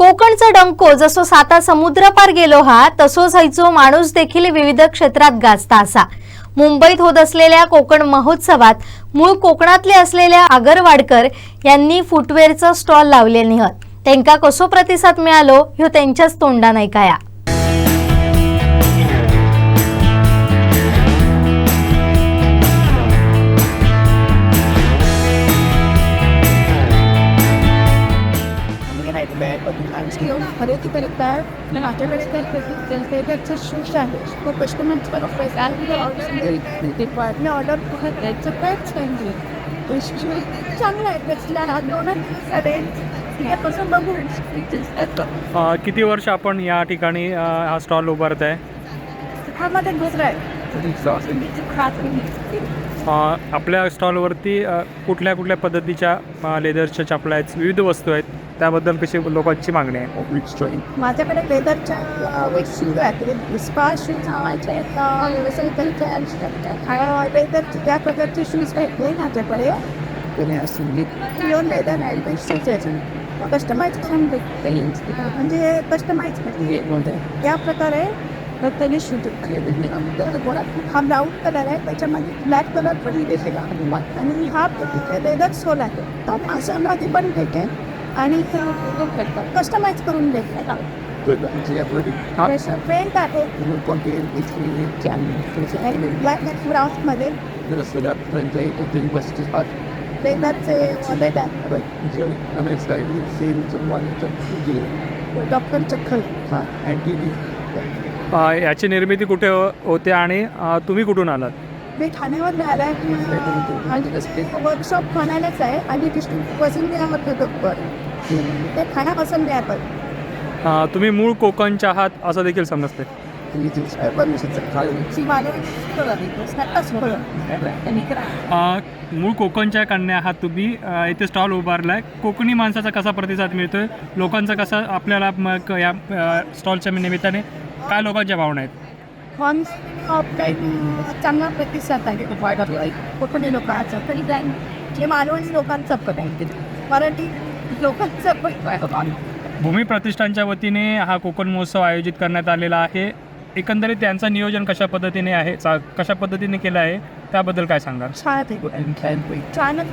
कोकणचा डंको जसो साता समुद्र पार गेलो हा तसोच हैचो माणूस देखील विविध क्षेत्रात गाजता असा. मुंबईत होत असलेल्या कोकण महोत्सवात मूळ कोकणातले असलेल्या आगरवाडकर यांनी फुटवेअरचा स्टॉल लावले निहत. त्यांका कसो प्रतिसाद मिळालो ह्यो त्यांच्याच तोंडान ऐकाया. किती वर्ष आपण या ठिकाणी हा स्टॉल उभारत आहे? हा मध्ये दुसरा आहे. आपल्या स्टॉलवरती कुठल्या कुठल्या पद्धतीच्या लेदरच्या चपला आहेत? विविध वस्तू आहेत. त्याबद्दल कशी लोकांची मागणी आहे? माझ्याकडे लेदरच्या शूज आहेत. स्पा शूज आहेत लेदरचे त्या प्रकारचे शूज आहेत नाही माझ्याकडे. प्युअर लेदर आहे कस्टमाइज करून भेटते म्हणजे कस्टमाइज या प्रकारे शूज हा ब्राऊन कलर आहे. त्याच्यामध्ये ब्लॅक कलर पण येते आणि हा लेदर सोल आहे. तो माशामध्ये पण भेटेल आणि कस्टमाइज करून भेटते पेंट आहे. ब्लॅक ब्राऊनमध्ये डॉक्टर चक्कर अ, याची निर्मिती कुठे हो- होते आणि तुम्ही कुठून आलात? मी ठाण्यावर वर्कशॉप ठाण्यालाच आहे आणि पसंत होतो ते ठाण्यापासून द्या पण अ, तुम्ही मूळ कोकणच्या आहात असं देखील समजते. मूळ कोकणच्या कन्या आहात तुम्ही. इथे स्टॉल उभारला आहे कोकणी माणसाचा कसा प्रतिसाद मिळतोय? लोकांचा कसा आपल्याला मग या स्टॉलच्या निमित्ताने काय लोकांच्या भावना आहेत? फॉर्म चांगला प्रतिसाद आहे कोकणी लोकांचा तरी काय जे मालवणी लोकांचं पण आहे मराठी लोकांचं पण भूमी प्रतिष्ठानच्या वतीने हा कोकण महोत्सव आयोजित करण्यात आलेला आहे. एकंदरीत त्यांचं नियोजन कशा पद्धतीने आहे चा- कशा पद्धतीने केलं आहे त्याबद्दल काय सांगाल? छान आहे. छानच